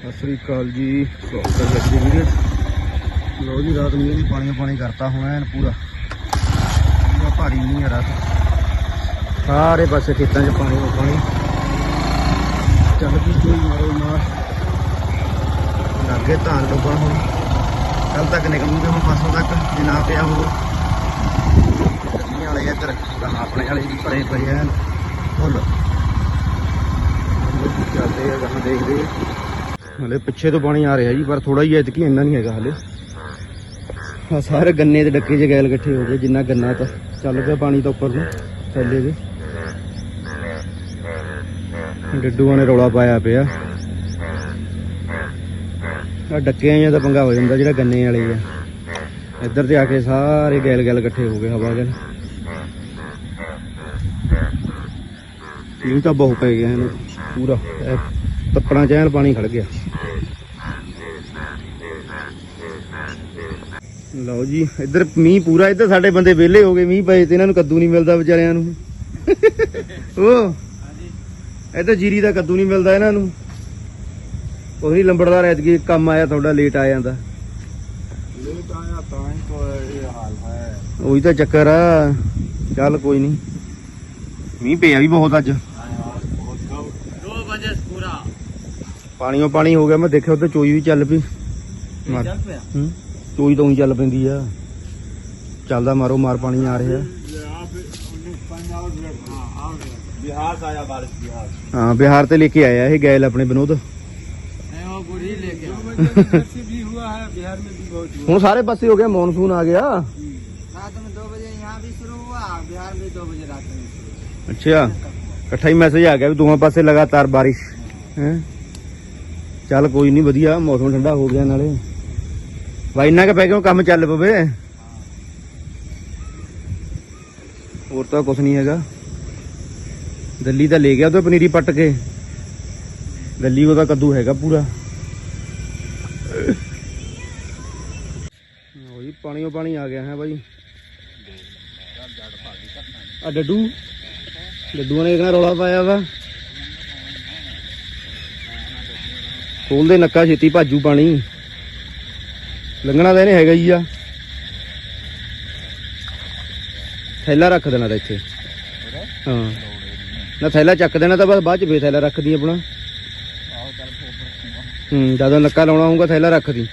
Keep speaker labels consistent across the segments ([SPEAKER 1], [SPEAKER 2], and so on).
[SPEAKER 1] ਸਤਿ ਸ੍ਰੀ ਅਕਾਲ ਜੀ। ਸਵਾਗਤ ਹੈ ਜੀ ਵੀਡੀਓ 'ਚ। ਜੀ, ਰਾਤ ਨੂੰ ਨੇ ਪਾਣੀ ਪਾਣੀ ਕਰਤਾ ਹੋਣਾ ਐਨ ਪੂਰਾ। ਪੂਰਾ ਭਾਰੀ ਨਹੀਂ ਹੈ ਰਾਤ। ਸਾਰੇ ਪਾਸੇ ਖੇਤਾਂ 'ਚ ਪਾਣੀ ਪਾਣੀ। ਚੱਲ ਵੀ ਕੋਈ ਮਾਰੋ ਮਾਰ। ਲੱਗੇ ਧਾਨ ਡੁੱਬਣ ਹੁਣ। ਕੱਲ ਤੱਕ ਨਿਕਲੂਗੇ ਹੁਣ ਪਾਸੋਂ ਤੱਕ, ਜੇ ਨਾ ਪਿਆ ਹੋ ਵਾਲੇ ਇੱਧਰ ਆਪਣੇ ਵਾਲੇ ਵੀ ਪਰੇ ਪਏ ਆ ਫੁੱਲ। ਚੱਲਦੇ ਆ, ਗਾਹਾਂ ਦੇਖਦੇ ਆ। ਹਲੇ ਪਿੱਛੇ ਤੋਂ ਪਾਣੀ ਆ ਰਿਹਾ ਜੀ, ਪਰ ਥੋੜਾ ਹੀ ਐਤਕੀ ਇੰਨਾ ਨਹੀਂ ਹੈਗਾ ਹਲੇ। ਆ ਸਾਰੇ ਗੰਨੇ ਦੇ ਡੱਕੇ 'ਚ ਗੈਲ ਇਕੱਠੇ ਹੋ ਗਏ, ਜਿੰਨਾ ਗੰਨਾ ਤਾਂ ਚੱਲ ਪਿਆ ਪਾਣੀ ਤਾਂ ਉੱਪਰ ਨੂੰ ਥੱਲੇ ਦੇ। ਡੱਡੂਆਂ ਨੇ ਰੌਲਾ ਪਾਇਆ ਪਿਆ। ਆ ਡੱਕਿਆਂ ਜਿਹਾ ਤਾਂ ਪੰਗਾ ਹੋ ਜਾਂਦਾ, ਜਿਹੜਾ ਗੰਨੇ ਵਾਲੇ ਆ। ਇੱਧਰ ਤੇ ਆ ਕੇ ਸਾਰੇ ਗੈਲ ਗੈਲ ਇਕੱਠੇ ਹੋ ਗਏ, ਹਵਾ ਗੈਲ। ਇਹ ਤਾਂ ਬਹੁਤ ਪੈ ਗਿਆ ਇਹਨੂੰ, ਪੂਰਾ। ਇਹ ਤੱਪੜਾਂ ਚ ਪਾਣੀ ਖੜ ਗਿਆ। ਲਓ ਜੀ ਇੱਧਰ ਮੀਂਹ ਪੂਰਾ ਇੱਧਰ ਸਾਡੇ ਬੰਦੇ ਵਿਹਲੇ ਹੋ ਗਏ ਮੀਂਹ ਪਏ ਤੇ ਇਹਨਾਂ ਨੂੰ ਕੱਦੂ ਨਹੀਂ ਮਿਲਦਾ ਵਿਚਾਰਿਆਂ ਨੂੰ। ਉਹ ਇੱਧਰ ਜੀਰੀ ਦਾ ਕੱਦੂ ਨਹੀਂ ਮਿਲਦਾ ਇਹਨਾਂ ਨੂੰ। ਉਹ ਹੀ ਲੰਬੜਦਾਰ ਐਤਕੀ ਕੰਮ ਆਇਆ ਤੁਹਾਡਾ ਲੇਟ ਆ ਜਾਂਦਾ।
[SPEAKER 2] ਲੇਟ ਆਇਆ ਤਾਂ ਹੀ ਕੋਈ ਹਾਲ ਹੈ।
[SPEAKER 1] ਉਹੀ ਤਾਂ ਚੱਕਰ ਆ। ਚੱਲ ਕੋਈ ਨਹੀਂ। ਮੀਂਹ ਪਿਆ ਵੀ ਬਹੁਤ ਅੱਜ।
[SPEAKER 2] ਦੋ
[SPEAKER 1] ਵਜੇ ਪਾਣੀ ਹੋ ਗਿਆ ਮੈਂ ਦੇਖਿਆ ਉੱਧਰ ਚੋਈ ਵੀ ਚੱਲ ਪਈ। ਹੂੰ। ਚੋਈ ਤਾਂ ਉਹੀ ਚੱਲ ਪੈਂਦੀ ਆ ਚੱਲਦਾ ਮਾਰੋ ਮਾਰ ਪਾਣੀ ਆ ਰਿਹਾ
[SPEAKER 2] बिहार से आया बारिश बिहार
[SPEAKER 1] ਹਾਂ ਬਿਹਾਰ ਤੇ ਲੈ ਕੇ ਆਇਆ ਇਹ ਗੈਲ ਆਪਣੇ ਵਿਨੋਦ
[SPEAKER 2] नहीं वो गुड़ी लेके भी हुआ है बिहार में भी बहुत हुआ
[SPEAKER 1] ਹੁਣ ਸਾਰੇ ਪਾਸੇ ਹੋ ਗਿਆ ਮੌਨਸੂਨ आ ਗਿਆ
[SPEAKER 2] रात में दो बजे यहाँ भी शुरू हुआ बिहार में दो बजे रात में शुरू
[SPEAKER 1] ਅੱਛਾ ਇਕੱਠਾ ਹੀ ਮੈਸੇਜ ਆ ਗਿਆ ਵੀ ਦੋਵਾਂ ਪਾਸੇ ਲਗਾਤਾਰ ਬਾਰਿਸ਼ ਹੈ ਚੱਲ ਕੋਈ ਨਹੀਂ ਵਧੀਆ ਮੌਸਮ ਠੰਡਾ ਹੋ ਗਿਆ ਨਾਲੇ ਵਾ ਇੰਨਾ ਕਿ ਪੈ ਗਿਆ ਕੰਮ ਚੱਲ ਪਵੇ। ਹੋਰ ਤਾਂ ਕੁਝ ਨਹੀਂ ਹੈਗਾ। ਦਿੱਲੀ ਤਾਂ ਲੈ ਗਿਆ ਉਹ ਪਨੀਰੀ ਪੱਟ ਕੇ। ਦਿੱਲੀ ਉਹਦਾ ਕੱਦੂ ਹੈਗਾ ਪੂਰਾ। ਉਹੀ ਪਾਣੀ ਓ ਪਾਣੀ ਆ ਗਿਆ ਹੈ ਬਾਈ। ਆ ਡੱਡੂ। ਡੱਡੂਆਂ ਨੇ ਕਿਹਨਾਂ ਰੌਲਾ ਪਾਇਆ ਵਾ। ਖੋਲ ਦੇ ਨੱਕਾ ਛੇਤੀ ਭਾਜੂ ਪਾਣੀ। ਲੰਘਣਾ ਤਾਂ ਇਹਨੇ ਹੈਗਾ ਹੀ ਆ। ਥੈਲਾ ਰੱਖ ਦੇਣਾ ਤਾਂ ਇੱਥੇ। ਹਾਂ। ਨਾ ਥੈਲਾ ਚੱਕ ਦੇਣਾ ਤਾਂ ਬਸ ਬਾਅਦ ਚ ਫੇਰ ਥੈਲਾ ਰੱਖਦੀ ਆਪਣਾ। ਹੂੰ ਜਦੋਂ ਨੱਕਾ ਲਾਉਣਾ ਹੋਊਗਾ ਥੈਲਾ ਰੱਖਦੀ।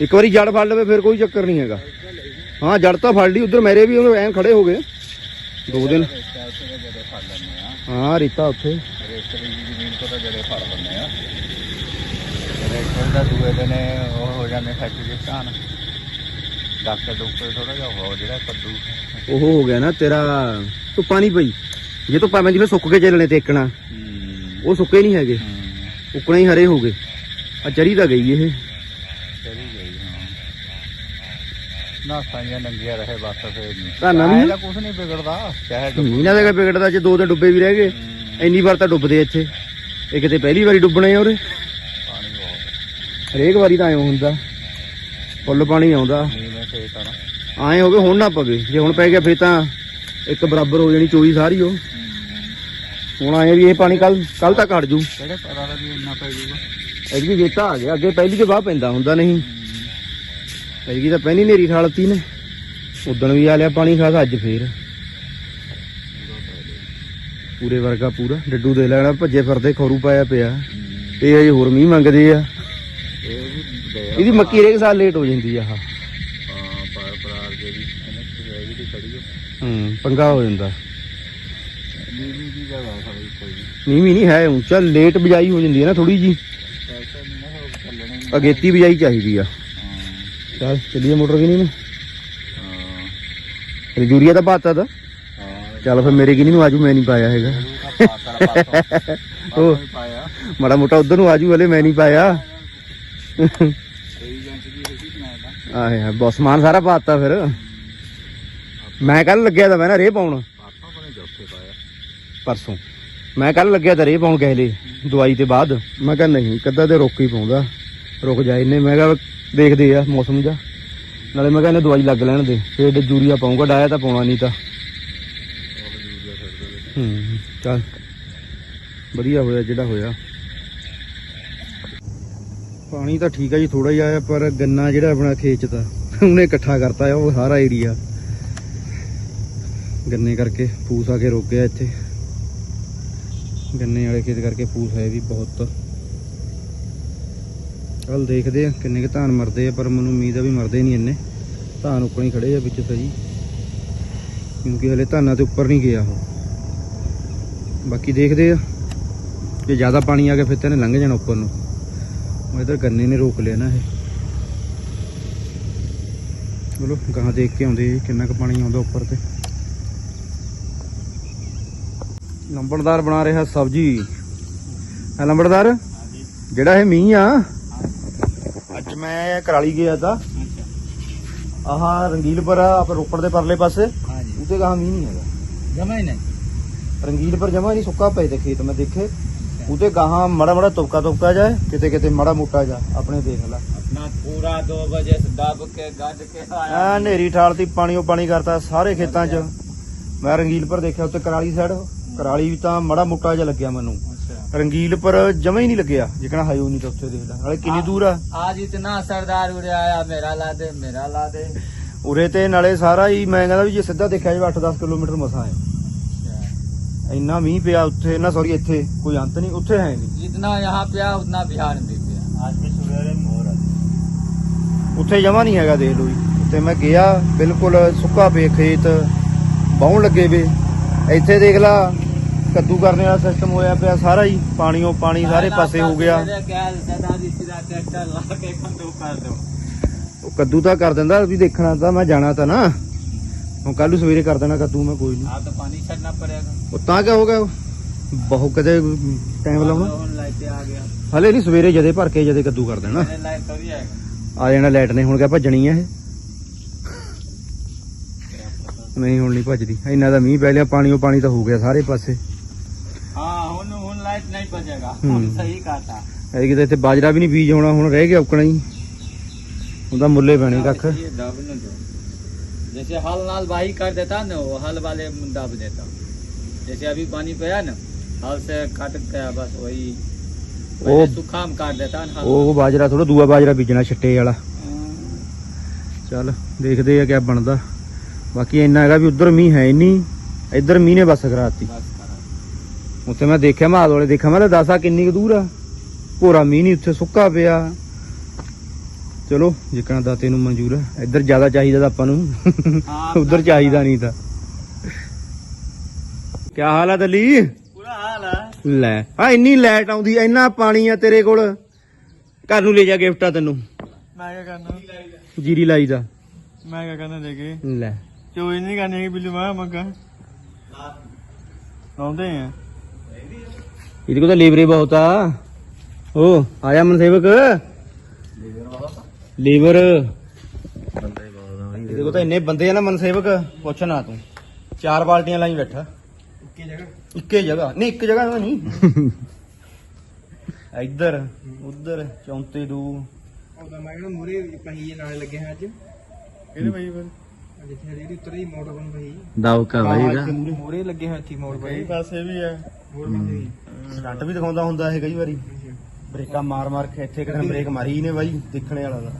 [SPEAKER 1] ਇੱਕ ਵਾਰੀ ਜੜ ਫੜ ਲਵੇ ਫਿਰ ਕੋਈ ਚੱਕਰ ਨਹੀਂ ਹੈਗਾ। ਹਾਂ ਜੜ ਤਾਂ ਫੜ ਲਈ ਉਧਰ ਮੇਰੇ ਵੀ ਉਹ ਐਨ ਖੜੇ ਹੋ ਗਏ। ਦੋ ਦਿਨ। ਹਾਂ ਰੀਤਾ ਉੱਥੇ।
[SPEAKER 2] ਜ਼ਮੀਨ ਤੋਂ ਤਾਂ ਜੜੇ ਫੜ ਦਾ ਦੂਏ ਦਿਨ ਉਹ ਹੋ ਜਾਂਦੇ ਫੈਕਟਰੀ ਸਥਾਨ। ਡਾਕਟਰ ਡਾਕਟਰ ਥੋੜਾ ਜਿਹਾ ਹੋ ਜਿਹੜਾ ਕੱਦੂ।
[SPEAKER 1] ਉਹ ਹੋ ਗਿਆ ਨਾ ਤੇਰਾ ਧੁੱਪਾਂ ਨਹੀਂ ਪਈ। ਜੇ ਧੁੱਪਾਂ ਪੈਂਦੀ ਫਿਰ ਸੁੱਕ ਕੇ ਚੱਲਣੇ ਤੇ ਇੱਕਣਾ। ਉਹ ਸੁੱਕੇ ਨਹੀਂ ਹੈਗੇ। ਉੱਕਣੇ ਹੀ ਹਰੇ ਹੋ ਗਏ। ਆ ਚਰੀ ਤਾਂ ਗਈ ਇਹ।
[SPEAKER 2] ਚਲੀ ਗਈ ਹਾਂ। ਨਾ ਸਾਈਆਂ ਨੰਗੀਆਂ ਰਹੇ ਬਸ ਫੇਰ। ਨਹੀਂ
[SPEAKER 1] ਧਾਨਾਂ ਵੀ?
[SPEAKER 2] ਇਹਦਾ ਕੁਝ ਨਹੀਂ ਵਿਗੜਦਾ ਚਾਹੇ
[SPEAKER 1] ਮੀਨਾ ਦੇ ਵਿਗੜਦਾ ਜੇ ਦੋ ਦਿਨ ਡੁੱਬੇ ਵੀ ਰਹਿ ਗਏ। ਇੰਨੀ ਵਾਰ ਤਾਂ ਡੁੱਬਦੇ ਇੱਥੇ। ਇਹ ਕਿਤੇ ਪਹਿਲੀ ਵਾਰੀ ਡੁੱਬਣੇ ਆ ਉਰੇ। ਹਰੇਕ ਵਾਰੀ ਤਾਂ ਐਂ ਹੁੰਦਾ। ਫੁੱਲ ਪਾਣੀ ਆਉਂਦਾ।
[SPEAKER 2] ਨੀਵੇਂ ਖੇਤ ਆ ਨਾ
[SPEAKER 1] ਐਂ ਹੋਵੇ ਹੁਣ ਨਾ ਪਵੇ। ਜੇ ਹੁਣ ਪੈ ਗਿਆ ਫੇਰ ਤਾਂ ਇੱਕ ਬਰਾਬਰ ਹੋ ਜਾਣੀ ਚੋਈ ਸਾਰੀ ਉਹ। ਹੁਣ ਆਏ ਵੀ ਇਹ ਪਾਣੀ ਕੱਲ ਕੱਲ ਤੱਕ ਹਟ ਜੂ।
[SPEAKER 2] ਕਿਹੜੇ ਪਤਾ ਦਾ ਵੀ ਇੰਨਾ ਪੈ ਜੂਗਾ?
[SPEAKER 1] ਐਤਕੀ ਵੇਤਾ ਆ ਗਿਆ। ਅੱਗੇ ਪਹਿਲੀ ਤੇ ਬਾਹ ਪੈਂਦਾ ਹੁੰਦਾ ਨਹੀਂ। ਐਤਕੀ ਤਾਂ ਪਹਿਲੀ ਨੇਰੀ ਠਾਲਤੀ ਨੇ। ਉਦਣ ਵੀ ਆ ਲਿਆ ਪਾਣੀ ਖਾਸ ਅੱਜ ਫੇਰ। ਪੂਰੇ ਵਰਗਾ ਪੂਰਾ। ਡੱਡੂ ਦੇ ਲੈਣਾ ਭੱਜੇ ਫਿਰਦੇ ਖੋਰੂ ਪਾਇਆ ਪਿਆ। ਇਹ ਹੋਰ ਮੀਂਹ ਮੰਗਦੇ ਆ। ਇਹਦੀ ਮੱਕੀ ਰੇਕ ਸਾਲ ਲੇਟ ਹੋ ਜਾਂਦੀ ਆ ਆਹ
[SPEAKER 2] ਹਾਂ ਪਰ ਪਰਾਰ ਦੇ ਵੀ ਇਹਨੇ ਸਜਾਈ ਦੀ ਖੜੀ ਹੋ
[SPEAKER 1] ਹੂੰ ਪੰਗਾ ਹੋ ਜਾਂਦਾ।
[SPEAKER 2] ਨੀਵੀਂ ਦੀ ਜਗ੍ਹਾ ਖੜੀ ਕੋਈ। ਵੀ
[SPEAKER 1] ਮੀਂਹ ਵੀ ਨਹੀਂ ਹੈ ਉੱਚਾ ਲੇਟ ਬਿਜਾਈ ਹੋ ਜਾਂਦੀ ਹੈ ਨਾ ਥੋੜੀ ਜੀ
[SPEAKER 2] ਨਾ ਹੋ
[SPEAKER 1] ਅਗੇਤੀ ਬਿਜਾਈ ਚਾਹੀਦੀ ਆ।
[SPEAKER 2] ਹਾਂ।
[SPEAKER 1] ਚੱਲ ਚੱਲੀਏ ਮੋਟਰ ਕਿ ਨਹੀਂ
[SPEAKER 2] ਹਾਂ।
[SPEAKER 1] ਫਿਰ ਯੂਰੀਆ ਤਾਂ ਪਾਤਾ ਤਾਂ।
[SPEAKER 2] ਹਾਂ।
[SPEAKER 1] ਚੱਲ ਫਿਰ ਮੇਰੇ ਕਿ ਨਹੀਂ ਨੂੰ ਆਜੂ ਮੈਂ ਨਹੀਂ ਪਾਇਆ ਹੈਗਾ।
[SPEAKER 2] ਤਾਂ
[SPEAKER 1] ਉਹ
[SPEAKER 2] ਹੀ
[SPEAKER 1] ਮਾੜਾ ਮੋਟਾ ਉਧਰ ਨੂੰ ਆਜੂ ਹਲੇ ਮੈਂ ਨਹੀਂ ਪਾਇਆ। ਆਏ ਹਾਂ ਬਸ ਸਮਾਨ ਸਾਰਾ ਪਾਤਾ ਫਿਰ। ਮੈਂ ਕੱਲ ਲੱਗਿਆ ਤਾਂ ਮੈਂ ਨਾ ਰੇ ਪਾਉਣ। ਪਰਸੋਂ। ਮੈਂ ਕੱਲ ਲੱਗਿਆ ਤਾਂ ਰੇ ਪਾਉਣ ਗਏ ਲੈ ਦਵਾਈ ਤੇ ਬਾਅਦ। ਮੈਂ ਕਿਹਾ ਨਹੀਂ ਕੱਦਾ ਤੇ ਰੁਕ ਹੀ ਪਾਉਂਦਾ। ਰੁਕ ਜਾ ਇਹਨੇ ਮੈਂ ਕਿਹਾ ਦੇਖਦੇ ਆ ਮੌਸਮ ਜਾ। ਨਾਲੇ ਮੈਂ ਕਿਹਾ ਇਹਨੇ ਦਵਾਈ ਲੱਗ ਲੈਣ ਦੇ, ਫੇਰ ਜੂਰੀਆ ਪਾਉਂਗਾ ਡਾਇਆ ਤਾਂ ਪਾਉਣਾ ਨਹੀਂ ਤਾਂ। ਹੂੰ, ਚੱਲ। ਵਧੀਆ ਹੋਇਆ ਜਿਹੜਾ ਹੋਇਆ। ਪਾਣੀ ਤਾਂ ਠੀਕ ਆ ਜੀ ਥੋੜਾ ਜਿਹਾ ਆਇਆ ਪਰ ਗੰਨਾ ਜਿਹੜਾ ਆਪਣਾ ਖੇਤ 'ਚ ਤਾਂ ਉਹਨੇ ਇਕੱਠਾ ਕਰਤਾ ਆ, ਉਹ ਸਾਰਾ ਏਰੀਆ ਗੰਨੇ ਕਰਕੇ ਫੂਸ ਆ ਕੇ ਰੁਕ ਗਿਆ ਇੱਥੇ। ਗੰਨੇ ਵਾਲੇ ਖੇਤ ਕਰਕੇ ਫੂਸ ਹੈ ਵੀ ਬਹੁਤ। ਕੱਲ ਦੇਖਦੇ ਆ ਕਿੰਨੇ ਕੁ ਧਾਨ ਮਰਦੇ ਆ, ਪਰ ਮੈਨੂੰ ਉਮੀਦ ਆ ਵੀ ਮਰਦੇ ਨਹੀਂ ਇੰਨੇ। ਧਾਨ ਉੱਪਰ ਹੀ ਖੜੇ ਆ ਵਿੱਚ ਸਹੀ। ਕਿਉਂਕਿ ਹਲੇ ਧਾਨਾਂ ਤੇ ਉੱਪਰ ਨਹੀਂ ਗਿਆ ਉਹ। ਬਾਕੀ ਦੇਖਦੇ ਆ। ਜੇ ਜ਼ਿਆਦਾ ਪਾਣੀ ਆ ਗਿਆ, ਫਿਰ ਤਾਂ ਇਹਨੇ ਲੰਘ ਜਾਣਾ ਉੱਪਰ ਨੂੰ। ਉਹ ਇਧਰ ਗੰਨੇ ਨੇ ਰੋਕ ਲਿਆ ਨਾ ਇਹ। ਚਲੋ ਗਾਂ ਦੇਖ ਕੇ ਆਉਂਦੇ ਕਿੰਨਾ ਕੁ ਪਾਣੀ ਆਉਂਦਾ ਉੱਪਰ ਤੇ। ਲੰਬੜਦਾਰ ਬਣਾ ਰਿਹਾ ਸਬਜੀ। ਆ ਲੰਬੜਦਾਰ? ਜਿਹੜਾ ਇਹ ਮੀਂਹ ਆ। ਅੱਜ ਮੈਂ ਕਰਾਲੀ ਗਿਆ ਤਾਂ। ਆਹ ਰੰਗੀਲਪੁਰ ਆ ਆਪਾਂ ਰੋਪੜ ਦੇ ਪਰਲੇ ਪਾਸੇ।
[SPEAKER 2] ਹਾਂਜੀ।
[SPEAKER 1] ਉਹਦੇ ਗਾਂ ਮੀਂਹ ਨਹੀਂ ਹੈਗਾ।
[SPEAKER 2] ਜਮਾ ਹੀ ਨਹੀਂ।
[SPEAKER 1] ਰੰਗੀਲਪੁਰ ਜਮਾ ਨਹੀਂ ਸੁੱਕਾ ਪਏ ਤੇ ਖੇਤ ਮੈਂ ਦੇਖੇ। ਉਹਦੇ ਗਾਹਾਂ ਮੜਾ ਮੜਾ ਤੁਪਕਾ ਤੁਪਕਾ ਜਾਏ ਕਿਤੇ ਕਿਤੇ ਮੜਾ ਮੋਟਾ ਜਾ ਆਪਣੇ ਦੇਖ ਲੈ।
[SPEAKER 2] ਆਪਣਾ ਪੂਰਾ 2 ਵਜੇ ਦੱਬ ਕੇ ਗੱਜ ਕੇ ਆਇਆ।
[SPEAKER 1] ਆ ਨੇਰੀ ਠਾਲਤੀ ਪਾਣੀਓ ਪਾਣੀ ਕਰਤਾ ਸਾਰੇ ਖੇਤਾਂ 'ਚ। ਮੈਂ ਰੰਗੀਲਪੁਰ ਦੇਖਿਆ ਉੱਤੇ ਕਰਾਲੀ ਸਾਈਡ ਕਰਾਲੀ ਵੀ ਤਾਂ ਮੜਾ ਮੋਟਾ ਜਿਹਾ ਲੱਗਿਆ ਮੈਨੂੰ।
[SPEAKER 2] ਰੰਗੀਲ
[SPEAKER 1] ਪਰ ਜਮਾ ਹੀ ਨਹੀਂ ਲੱਗਿਆ ਜਿਕਣਾ ਹਾਇਓ ਨਹੀਂ ਤਾਂ ਦੇਖ ਲੈ। ਨਾਲੇ ਕਿੰਨੀ ਦੂਰ ਆ।
[SPEAKER 2] ਆਜ ਇਤਨਾ ਸਰਦਾਰ ਉਰੇ ਆਇਆ ਮੇਰਾ ਲਾ ਦੇ ਮੇਰਾ ਲਾ ਦੇ।
[SPEAKER 1] ਉਰੇ ਤੇ ਨਾਲੇ ਸਾਰਾ ਹੀ ਮੈਂ ਕਹਿੰਦਾ ਵੀ ਜੇ ਸਿੱਧਾ ਦੇਖਿਆ ਜਾਵੇ 8-10 ਕਿਲੋਮੀਟਰ ਮਸਾ ਹੈ। ਇੰਨਾ ਮੀਂਹ ਪਿਆ ਉੱਥੇ ਨਾ ਸੌਰੀ ਇੱਥੇ ਕੋਈ ਅੰਤ ਨਹੀਂ ਉੱਥੇ ਹੈ ਨਹੀਂ
[SPEAKER 2] जितना यहाँ पे आया उतना बिहार में भी आज भी सुबह मोर
[SPEAKER 1] ਉੱਥੇ ਜਮਾ ਨਹੀਂ ਹੈਗਾ ਦੇਖ ਲਓ ਜੀ ਉੱਥੇ ਮੈਂ ਗਿਆ ਬਿਲਕੁਲ ਸੁੱਕਾ ਪੇ ਖੇਤ ਬਾਉਣ ਲੱਗੇ ਵੇ ਇੱਥੇ ਦੇਖ ਲਾ ਕੱਦੂ ਕਰਨੇ ਵਾਲਾ ਸਿਸਟਮ ਹੋਇਆ ਪਿਆ ਸਾਰਾ ਹੀ ਪਾਣੀਓ ਪਾਣੀ ਸਾਰੇ ਪਾਸੇ ਹੋ ਗਿਆ
[SPEAKER 2] ट्रैक्टर ला के कंदू कर दो
[SPEAKER 1] ਉਹ ਕੱਦੂ ਤਾਂ ਕਰ ਦਿੰਦਾ ਵੀ ਦੇਖਣਾ ਤਾਂ ਮੈਂ ਜਾਣਾ ਤਾਂ ਨਾ ਹੁਣ ਕੱਲ ਨੂੰ ਸਵੇਰੇ ਕਰ ਦੇਣਾ ਕੱਦੂ ਮੈਂ ਕੋਈ ਨਹੀਂ
[SPEAKER 2] हाँ तो पानी छड़ना पड़ेगा
[SPEAKER 1] ਉਹ ਤਾਂ ਕਿਆ ਹੋ ਗਿਆ ਬਹੁਤ ਕਦੇ ਟਾਈਮ ਲਾਉਣਾ
[SPEAKER 2] लोन लाइट आ गया
[SPEAKER 1] ਹਲੇ ਨਹੀਂ ਸਵੇਰੇ ਜਦੇ ਭਰ ਕੇ ਜਦੇ ਕੱਦੂ ਕਰ ਦੇਣਾ
[SPEAKER 2] मैंने लाइट कभी आएगा
[SPEAKER 1] ਆ ਜਾਣਾ ਲਾਈਟ ਨੇ ਹੁਣ ਕਿਆ ਭੱਜਣੀ ਆ ਇਹ ਨਹੀਂ ਹੁਣ ਨਹੀਂ ਭੱਜਦੀ ਇੰਨਾ ਦਾ ਮੀਂਹ ਪੈ ਲਿਆ ਪਾਣੀ ਉਹ ਪਾਣੀ ਤਾਂ ਹੋ ਗਿਆ ਸਾਰੇ ਪਾਸੇ
[SPEAKER 2] हाँ हुन हुन लाइट नहीं बजेगा
[SPEAKER 1] हम्म।
[SPEAKER 2] हम सही कहा था
[SPEAKER 1] ਐ ਕਿਤੇ ਇੱਥੇ ਬਾਜਰਾ ਵੀ ਨਹੀਂ ਬੀਜ ਹੋਣਾ ਹੁਣ ਰਹਿ ਗਿਆ ਉਕਣਾ ਹੀ ਉਹਦਾ ਮੁੱਲੇ ਪੈਣੇ ਕੱਖ
[SPEAKER 2] ये दब न दो जैसे हल नाल बाही कर देता ना वो हल वाले में दब देता जैसे अभी पानी पे है ना हल से काट गया बस वही
[SPEAKER 1] वो-
[SPEAKER 2] वैसे सूखा में काट देता ना हल
[SPEAKER 1] ਉਹ ਬਾਜਰਾ ਥੋੜਾ ਦੂਆ ਬਾਜਰਾ ਬੀਜਣਾ ਛਿੱਟੇ ਵਾਲਾ
[SPEAKER 2] हाँ,
[SPEAKER 1] ਚੱਲ ਦੇਖਦੇ ਆ ਕਿਆ ਬਣਦਾ ਬਾਕੀ ਇੰਨਾ ਹੈਗਾ ਵੀ ਉਧਰ ਮੀਂਹ ਹੈ ਨਹੀਂ ਇੱਧਰ ਮੀਂਹ ਨੇ ਬਸ ਕਰਾਤੀ
[SPEAKER 2] बस करा
[SPEAKER 1] ਉੱਥੇ ਮੈਂ ਦੇਖਿਆ ਮਾਦ ਵਾਲੇ ਦੇਖਿਆ ਮੈਂ ਦੱਸਾ ਕਿੰਨੀ ਕੁ ਦੂਰ ਆ ਭੋਰਾ ਮੀਂਹ ਨਹੀਂ ਉੱਥੇ ਸੁੱਕਾ ਪਿਆ ਚਲੋ ਜਿੱਕਣਾ ਦਾਤੇ ਨੂੰ ਮਨਜ਼ੂਰ ਹੈ। ਇੱਧਰ ਜ਼ਿਆਦਾ ਚਾਹੀਦਾ ਤਾਂ ਆਪਾਂ ਨੂੰ। ਉਧਰ ਚਾਹੀਦਾ ਨਹੀਂ ਤਾਂ। ਕੀ ਹਾਲ ਆ ਦਲੀ?
[SPEAKER 2] ਪੂਰਾ ਹਾਲ ਆ।
[SPEAKER 1] ਲੈ ਆ ਇੰਨੀ ਲਾਈਟ ਆਉਂਦੀ ਇੰਨਾ ਪਾਣੀ ਆ ਤੇਰੇ ਕੋਲ। ਘਰ ਨੂੰ ਲੈ ਜਾ ਗਿਫਟ ਆ ਤੈਨੂੰ।
[SPEAKER 2] ਮੈਂ ਕੀ ਕਰਨਾ?
[SPEAKER 1] ਜੀਰੀ ਲਾਈ ਦਾ।
[SPEAKER 2] ਮੈਂ ਕੀ ਕਰਨਾ ਦੇ
[SPEAKER 1] ਲੈ।
[SPEAKER 2] ਚੋਈ ਨਹੀਂ ਕਰਨੀ ਬਿੱਲੂ ਮੈਂ ਮੰਗਾ। ਲਾਉਂਦੇ ਆ।
[SPEAKER 1] ਇਹਦੇ ਕੋਲ ਤਾਂ ਲੇਬਰੇ ਬਹੁਤ ਆ। ਓ ਆਇਆ ਮਨਸੇਵਕ। ਇਹਦੇ ਕੋਲ ਤਾਂ ਇੰਨੇ ਬੰਦੇ ਆ ਨਾ ਮਨ ਸੇਵਕ ਪੁੱਛ ਨਾ ਤੂੰ। ਚਾਰ ਬਾਲਟੀਆਂ ਲਾਈ ਬੈਠਾ।
[SPEAKER 2] ਇੱਕੇ ਜਗ੍ਹਾ।
[SPEAKER 1] ਇੱਕੇ ਜਗ੍ਹਾ। ਨਹੀਂ ਇੱਕ ਜਗ੍ਹਾ ਨਹੀਂ। ਇੱਧਰ ਉੱਧਰ ਚੌਂਤੇ ਦੂ।
[SPEAKER 3] ਉਹਦਾ ਮੈਂ ਕਿਹੜਾ ਮੂਰੇ ਪਹੀ ਨਾਲ ਲੱਗੇ ਹਾਂ ਅੱਜ।
[SPEAKER 2] ਕਿਹੜੇ ਭਾਈ ਫਿਰ?
[SPEAKER 3] ਜਿੱਥੇ ਜਿਹੜੀ ਉਤਰੀ ਮੋਟਰ ਬਣ ਪਈ।
[SPEAKER 1] ਦੌਕਾ
[SPEAKER 3] ਮੂਰੇ ਲੱਗੇ ਹਾਂ ਇੱਥੇ ਮੋੜ
[SPEAKER 2] ਕਈ ਪਾਸੇ ਵੀ
[SPEAKER 3] ਮੋੜ
[SPEAKER 1] ਸਟੰਟ ਵੀ ਦਿਖਾਉਂਦਾ ਹੁੰਦਾ ਇਹ ਕਈ ਵਾਰੀ। ਬ੍ਰੇਕਾਂ ਮਾਰ ਮਾਰ ਕੇ ਇੱਥੇ ਕਿਤੇ ਬ੍ਰੇਕ ਮਾਰੀ ਨੇ ਬਾਈ ਦੇਖਣੇ ਵਾਲਾ ਦਾ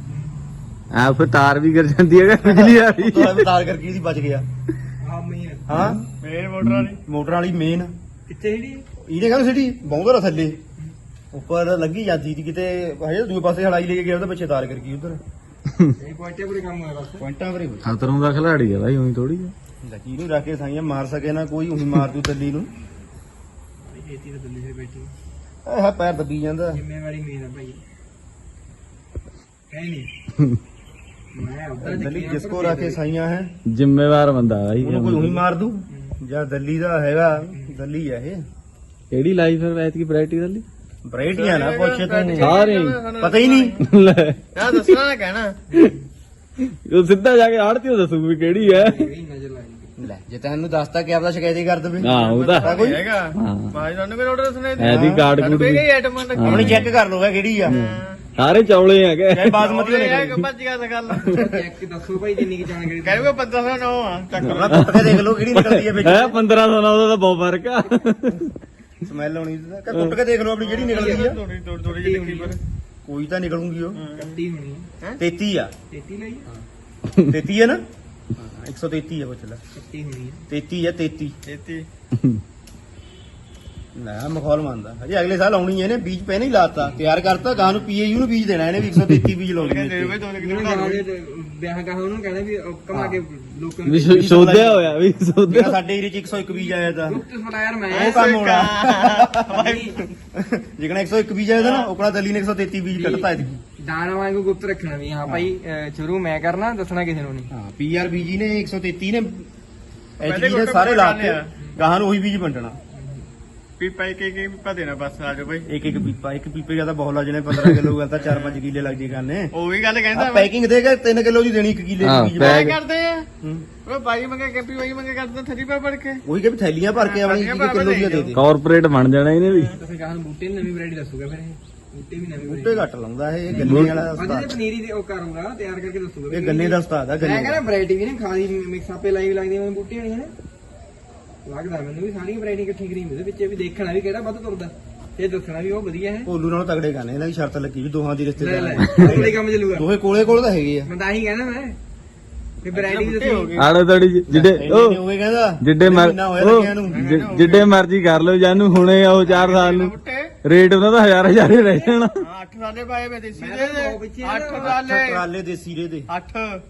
[SPEAKER 4] ਆ ਫਿਰ ਤਾਰ ਵੀ ਕਰ ਜਾਂਦੀ ਹੈ ਬਿਜਲੀ ਵਾਲੀ
[SPEAKER 1] ਤੋੜਾ ਵੀ ਤਾਰ ਕਰਕੇ ਇਹਦੀ ਬਚ ਗਿਆ।
[SPEAKER 3] ਹਾਂ ਮਹੀਨ
[SPEAKER 1] ਹਾਂ?
[SPEAKER 2] ਮੇਨ ਮੋਟਰ ਵਾਲੀ।
[SPEAKER 1] ਮੋਟਰ ਵਾਲੀ ਮੇਨ
[SPEAKER 3] ਕਿੱਥੇ ਜਿਹੜੀ
[SPEAKER 1] ਇਹਨੇ ਕਹਿੰਦੇ ਸਿੱਟੀ ਬਹੁੰਦਾ ਥੱਲੇ। ਉੱਪਰ ਲੱਗੀ ਜਾਂਦੀ ਸੀ ਕਿਤੇ ਹਜੇ ਦੂਏ ਪਾਸੇ ਹਲਾਈ ਲੈ ਕੇ ਗਿਆ ਉਹਦੇ ਪਿੱਛੇ ਤਾਰ ਕਰ ਗਈ ਉਧਰ।
[SPEAKER 3] ਇਹ ਪੁਆਇੰਟੇ ਪੂਰੇ ਕੰਮ ਹੋਇਆ ਬਸ।
[SPEAKER 1] ਪੁਆਇੰਟਾਂ ਹੋਏ
[SPEAKER 4] ਖਤਰੋਂ ਦਾ ਖਿਲਾੜੀ ਹੈ ਭਾਈ ਉਹੀ ਥੋੜੀ
[SPEAKER 1] ਲੱਗੀ ਨੂੰ ਰੱਖ ਕੇ ਸਾਈਆਂ ਮਾਰ ਸਕੇ ਨਾ ਕੋਈ ਉਹੀ ਮਾਰ ਦੂ ਤੱਲੀ ਨੂੰ।
[SPEAKER 3] ਖੇਤੀ ਤੇ ਦਿੱਲੀ ਤੇ ਬੈਠੀ।
[SPEAKER 1] ਇਹ ਹੈ ਪੈਰ ਦੱਬੀ ਜਾਂਦਾ।
[SPEAKER 3] ਜ਼ਿੰਮੇਵਾਰੀ ਮੇਰੀ ਹੈ ਭਾਈ। ਹੈ ਨਹੀਂ।
[SPEAKER 1] ਦੱਲੀ ਜਿਸ ਕੋ ਰੱਖ ਕੇ ਸਾਈਆਂ ਹੈ।
[SPEAKER 4] ਜ਼ਿੰਮੇਵਾਰ ਬੰਦਾ ਭਾਈ
[SPEAKER 1] ਉਹਨੂੰ ਕੋਈ ਉਹੀ ਮਾਰ ਦੂ ਜਾਂ ਦੱਲੀ ਦਾ ਹੈਗਾ ਦੱਲੀ ਹੈ ਇਹ।
[SPEAKER 4] ਕਿਹੜੀ ਲਾਈ ਫਿਰ ਐਤ ਕੀ ਵੈਰਾਈਟੀ ਵਾਲੀ
[SPEAKER 1] ਵੈਰਾਈਟੀਆਂ ਨਾ ਪੁੱਛੇ ਤੂੰ।
[SPEAKER 4] ਸਾਰੇ
[SPEAKER 1] ਪਤਾ ਹੀ ਨਹੀਂ।
[SPEAKER 4] ਲੈ।
[SPEAKER 2] ਆ ਦੱਸਣਾ ਨਾ ਕਹਿਣਾ।
[SPEAKER 4] ਉਹ ਸਿੱਧਾ ਜਾ ਕੇ ਆੜਤੀ ਦੱਸੂ ਵੀ ਕਿਹੜੀ ਹੈ।
[SPEAKER 3] ਇਹ ਨਜ਼ਰ ਲਾਈ
[SPEAKER 1] ਲੈ ਜੇ ਤੈਨੂੰ ਦੱਸਤਾ ਕਿ ਆਪਦਾ ਸ਼ਿਕਾਇਤ ਹੀ ਕਰ ਦੇਵੇ।
[SPEAKER 4] ਹਾਂ ਉਹ ਤਾਂ
[SPEAKER 1] ਤਾਂ ਕੋਈ।
[SPEAKER 2] ਹੈਗਾ।
[SPEAKER 4] ਹਾਂ।
[SPEAKER 2] ਭਾਈ ਤੁਹਾਨੂੰ ਕੋਈ ਆਰਡਰ ਸੁਣਾਈ
[SPEAKER 4] ਐਦੀ ਕਾਰਡ ਕੂਡ ਵੀ।
[SPEAKER 2] ਆਈਟਮ
[SPEAKER 1] ਆਪਣੀ ਚੈੱਕ ਕਰ ਲਓਗਾ ਕਿਹੜੀ ਆ।
[SPEAKER 4] ਸਾਰੇ ਚੌਲੇ ਹੈਗੇ।
[SPEAKER 1] ਚਾਹੇ ਬਾਸਮਤੀ ਹੋਣੇ ਕੋਈ
[SPEAKER 2] ਭੱਜ ਗਿਆ ਤਾਂ ਗੱਲ।
[SPEAKER 3] ਚੈੱਕ ਦੱਸੋ ਭਾਈ ਜਿੰਨੀ ਕਿ ਜਾਣਕਾਰੀ
[SPEAKER 2] ਕਹਿੰਦੇ 1509 ਆ ਚੱਕ
[SPEAKER 1] ਆਪਣਾ ਕੁੱਟ ਕੇ ਦੇਖ ਲਓ ਕਿਹੜੀ ਨਿਕਲਦੀ ਹੈ ਵਿੱਚ।
[SPEAKER 4] ਹੈ 1500 ਦਾ ਉਹਦਾ ਤਾਂ ਬਹੁਤ ਫ਼ਰਕ ਆ।
[SPEAKER 1] ਸਮੈਲ ਆਉਣੀ ਕਿ ਕੁੱਟ ਕੇ ਦੇਖ ਲਓ ਆਪਣੀ ਜਿਹੜੀ ਨਿਕਲਦੀ ਆ।
[SPEAKER 2] ਥੋੜੀ ਥੋੜੀ ਜਿਹੀ ਨਿਕਲੀ ਪਰ।
[SPEAKER 1] ਕੋਈ ਤਾਂ ਨਿਕਲੂਗੀ ਉਹ।
[SPEAKER 3] 31 ਹੋਣੀ ਹੈ?
[SPEAKER 1] 33 ਆ।
[SPEAKER 3] 33 ਲਈ?
[SPEAKER 1] 33 ਹੈ ਨਾ? 133 ਹੈ ਪੁੱਛ ਲੈ।
[SPEAKER 3] 31 ਹੋਣੀ ਹੈ
[SPEAKER 1] 33 ਹੈ 33
[SPEAKER 3] 33
[SPEAKER 1] ਲੈ ਮਖੌਲ ਮੰਨਦਾ। ਹਜੇ ਅਗਲੇ ਸਾਲ ਆਉਣੀ ਹੈ ਇਹਨੇ ਬੀਜ ਪਹਿਲਾਂ ਹੀ ਲਾਤਾ ਤਿਆਰ ਕਰਤਾ ਗਾਂ ਨੂੰ ਪੀਏਯੂ ਨੂੰ ਬੀਜ ਦੇਣਾ ਇਹਨੇ ਵੀ 133 ਬੀਜ ਲਾਉਣੀ
[SPEAKER 3] ਜੇ ਵਿਆਹ ਕਹਾ ਉਹਨੂੰ ਕਹਿੰਦਾ ਵੀ ਉਹ ਕਮਾ ਕੇ ਲੋਕਾਂ
[SPEAKER 4] ਵੀ
[SPEAKER 3] ਨੂੰ
[SPEAKER 4] ਸੋ- ਸੋਧਿਆ ਹੋਇਆ ਵੀ ਸੋਧਿਆ।
[SPEAKER 1] ਜਿਹੜਾ ਸਾਡੇ ਏਰੀਏ ਚ 101 ਬੀਜ ਆਇਆ ਤਾਂ।
[SPEAKER 3] ਗੁਪਤ ਫਲਾਇਰ ਮੈਂ
[SPEAKER 1] ਉਹ ਕੰਮ ਹੋਣਾ। ਜਿਕਣਾ 101 ਬੀਜ ਆਇਆ ਤਾਂ ਨਾ ਉਹਕਣਾ ਦਿੱਲੀ ਨੇ 133 ਬੀਜ ਕੱਢਤਾ ਇਹਦੀ
[SPEAKER 3] ਦਾਣਾ ਵਾਂਗੂ ਗੁਪਤ ਰੱਖਣਾ ਵੀ ਹਾਂ ਭਾਈ ਅਹ, ਸ਼ੁਰੂ ਮੈਂ ਕਰਨਾ ਦੱਸਣਾ ਕਿਸੇ ਨੂੰ ਨਹੀਂ।
[SPEAKER 1] ਹਾਂ ਪੀਆਰ ਬੀਜੀ ਨੇ 133 ਨੇ। ਐਚਡੀ ਨੇ ਸਾਰੇ ਲਾਤੇ। ਗਾਹਾਂ ਨੂੰ ਉਹੀ ਬੀਜ ਵੰਡਣਾ।
[SPEAKER 2] ਪੀਪਾ ਇੱਕ ਇੱਕ ਪੀਪਾ ਦੇਣਾ ਬਸ ਆ ਜਾਓ ਭਾਈ
[SPEAKER 1] ਇੱਕ ਇੱਕ ਪੀਪਾ ਇੱਕ ਪੀਪੇ ਜ਼ਿਆਦਾ ਬਹੁਤ ਲੱਗ ਜਣੇ 15 ਕਿਲੋ ਗੱਲ ਤਾਂ 4-5 ਕਿੱਲੇ ਲੱਗ ਜੇ ਕਰਨੇ
[SPEAKER 2] ਉਹ ਵੀ ਗੱਲ ਕਹਿੰਦਾ
[SPEAKER 1] ਆ ਪੈਕਿੰਗ ਦੇ ਕੇ 3 ਕਿਲੋ ਦੀ ਦੇਣੀ 1 ਕਿੱਲੇ
[SPEAKER 4] ਹਾਂ,
[SPEAKER 1] ਦੀ
[SPEAKER 4] ਪੈਕ-
[SPEAKER 2] ਮੈਂ ਕਰਦੇ ਆ। ਉਹ ਬਾਈ ਮੰਗੇ ਕੈਪੀ ਬਾਈ ਮੰਗੇ ਕਰਦੇ ਥਰੀ ਪਾ ਪੜ ਕੇ।
[SPEAKER 1] ਉਹੀ ਕਿ ਵੀ ਥੈਲੀਆਂ ਭਰ ਕੇ ਆਪਣੀ 1 ਕਿਲੋ ਦੀਆਂ ਦੇ ਦੇ।
[SPEAKER 4] ਕਾਰਪੋਰੇਟ ਬਣ ਜਾਣਾ ਇਹਨੇ ਵੀ।
[SPEAKER 3] ਤਾਂ ਫਿਰ ਕਹਾਂ ਬੂਟੇ ਦੀ ਨਵੀਂ ਵੈਰਾਈਟੀ ਦੱਸੂਗਾ ਫਿਰ ਇਹ? ਬੂਟੇ ਵੀ ਨਵੀਂ
[SPEAKER 1] ਬੂਟੇ ਘੱਟ ਲਾਉਂਦਾ ਇਹ ਗੰਨੇ ਵਾਲਾ
[SPEAKER 3] ਅੱਜ
[SPEAKER 1] ਉਸਤਾਦ।
[SPEAKER 3] ਤੇ ਪਨੀਰੀ ਦੇ ਉਹ ਕਰੂੰਗਾ ਤਿਆਰ ਕਰਕੇ ਦੱਸੂਗਾ
[SPEAKER 1] ਇਹ ਗੰਨੇ ਦਾ ਉਸਤਾਦ ਆ
[SPEAKER 3] ਮੈਂ
[SPEAKER 1] ਗੰਨੇ
[SPEAKER 3] ਕਹਿੰਦਾ ਵੈਰਾਈਟੀ ਵੀ ਨਾ ਖਾਲੀ ਮਿਕਸ ਆਪੇ ਲਾਈ ਵੀ ਲੱਗਦੀ ਮੈਨੂੰ ਬੂਟੇ ਹੋਣੀ ਹੈ ਲੱਗਦਾ ਮੈਨੂੰ ਵੀ ਸਾਰੀਆਂ ਵੈਰਾਈਟੀ ਇਕੱਠੀ ਕਰੀ ਉਹਦੇ ਵਿੱਚ ਵੀ ਦੇਖਣਾ ਵੀ ਕਿਹੜਾ ਵੱਧ ਤੁਰਦਾ ਇਹ ਦੱਸਣਾ ਵੀ ਉਹ ਵਧੀਆ ਹੈ।
[SPEAKER 1] ਭੋਲੂ ਨਾਲੋਂ ਤਗੜੇ ਗਾਣੇ ਇਹਨਾਂ ਦੀ ਸ਼ਰਤ ਲੱਗੀ ਵੀ ਦੋਹਾਂ ਦੀ
[SPEAKER 3] ਲੈ
[SPEAKER 1] ਰਿਸ਼ਤੇਦਾਰ
[SPEAKER 3] ਲੈ
[SPEAKER 1] ਹੈ।
[SPEAKER 3] ਆਪਣੇ ਕੰਮ ਚੱਲੂਗਾ।
[SPEAKER 1] ਦੋਹੇ ਕੋਲੇ ਕੋਲ ਤਾਂ ਹੈਗੇ ਆ।
[SPEAKER 3] ਮੈਂ ਤਾਂ ਹੀ ਕਹਿਣਾ ਮੈਂ। ਵੀ ਵੈਰਾਈਟੀ ਦੱਸੀ
[SPEAKER 4] ਆੜੇ ਤੜੀ ਜਿੱਡੇ ਉਹ
[SPEAKER 1] ਨੇ ਹੋਏ ਕਹਿੰਦਾ।
[SPEAKER 4] ਜਿੱਡੇ ਮਰ
[SPEAKER 1] ਮਹੀਨਾ ਹੋਇਆ
[SPEAKER 4] ਉਹ
[SPEAKER 1] ਲੱਗਿਆ ਨੂੰ।
[SPEAKER 4] ਜਿ- ਜਿੱਡੇ ਮਰਜ਼ੀ ਕਰ ਲਓ ਜਾਨੂੰ ਹੁਣੇ ਉਹ 4 ਸਾਲ ਨੂੰ। ਰੇਟ ਉਹਨਾਂ ਦਾ ਹਜ਼ਾਰ ਹਜ਼ਾਰ ਹੀ ਰਹਿ ਜਾਣਾ।
[SPEAKER 2] ਹਾਂ 8 ਸਾਲੇ ਪਾਏ ਵੇ ਦੇਸੀ
[SPEAKER 3] ਮੈਂ
[SPEAKER 2] ਦੇ
[SPEAKER 3] ਤਾਂ ਬਹੁਤ ਪਿੱਛੇ ਆ
[SPEAKER 2] 8
[SPEAKER 3] ਨਾ।
[SPEAKER 2] ਸਾਲੇ।
[SPEAKER 1] ਟਰਾਲੇ ਦੇ ਸੀਰੇ ਦੇ
[SPEAKER 2] 8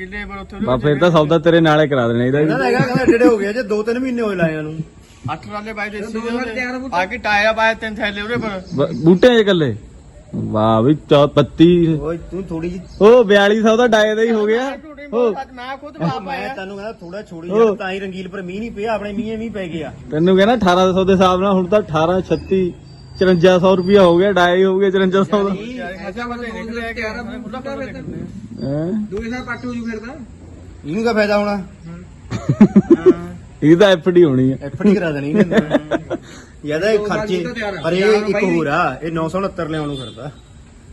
[SPEAKER 2] ਕਿੱਲੇ ਪਰ ਉੱਥੇ
[SPEAKER 4] ਬਾ ਫਿਰ ਤਾਂ ਸੌਦਾ ਤੇਰੇ ਨਾਲੇ ਕਰਾ ਦੇਣਾ ਇਹਦਾ
[SPEAKER 1] ਇਹਨਾਂ
[SPEAKER 4] ਵੀ।
[SPEAKER 1] ਦਾ ਹੈਗਾ ਕਹਿੰਦਾ ਡੇੜੇ ਹੋ ਗਏ ਜੇ 2-3 ਮਹੀਨੇ ਹੋਏ ਲਾਇਆ ਨੂੰ
[SPEAKER 2] 8 ਸਾਲੇ ਪਾਏ ਦੇਸੀ
[SPEAKER 3] ਦੋ ਤਿਆਰ ਆ ਬੁੱਟੇ।
[SPEAKER 2] ਕੇ ਟਾਇਰ ਪਾਏ ਤਿੰਨ ਥੈਲੇ ਉਹਦੇ ਪਰ।
[SPEAKER 4] ਬ- ਬੂਟਿਆਂ 'ਚ ਇਕੱਲੇ? ਵਾਹ ਵੀ ਚੌ- ਪੱਤੀ
[SPEAKER 1] ਓਏ ਤੂੰ ਥੋੜੀ ਜਿਹੀ
[SPEAKER 4] ਉਹ 4200 ਦਾ ਡਾਏ ਦਾ ਹੀ ਹੋ ਗਿਆ। ਉਹ
[SPEAKER 2] ਮੈਂ ਖੁਦ ਬਾਪ
[SPEAKER 1] ਮੈਂ
[SPEAKER 2] ਆਇਆ
[SPEAKER 1] ਤੈਨੂੰ ਕਹਿੰਦਾ ਥੋੜਾ ਛੋੜੀ। ਯਾਰ ਤਾਂ ਹੀ ਰੰਗੀਲ ਪਰ ਮੀਂਹ ਨਹੀਂ ਪਿਆ ਆਪਣੇ ਮੀਂਹ ਮੀਂਹ ਪੈ ਗਿਆ।
[SPEAKER 4] ਤੈਨੂੰ ਕਹਿੰਦਾ 1800 ਦੇ ਹਿਸਾਬ ਨਾਲ ਹੁਣ ਤਾਂ 18 36 5400 ਰੁਪਿਆ ਹੋ ਗਿਆ ਡਾਏ ਹੋ ਗਿਆ 5400 ਦਾ।
[SPEAKER 3] ਅੱਛਾ ਮਤਲਬ ਦੋ ਸਾਲ ਤਿਆਰ ਆ ਬੂਟਾ ਫਿਰ ਤਾਂ
[SPEAKER 4] ਹੈਂ?
[SPEAKER 3] ਦੂਏ ਸਾਲ ਪੱਟ ਹੋ ਜੂ ਫਿਰ ਤਾਂ।
[SPEAKER 1] ਇਹਨੂੰ ਕਾ ਫਾਇਦਾ ਹੋਣਾ?
[SPEAKER 4] ਇਹ ਤਾਂ ਐਫਡੀ ਹੋਣੀ ਹੈ
[SPEAKER 1] ਐਫਡੀ ਕਰਾ ਦੇਣੀ ਇਹਨੇ। ਯਾਦਾ ਇਹ ਖਰਚੇ। ਪਰ ਇਹ ਇੱਕ ਹੋਰ ਆ ਇਹ 969 ਲਿਆਉਣ ਨੂੰ ਫਿਰਦਾ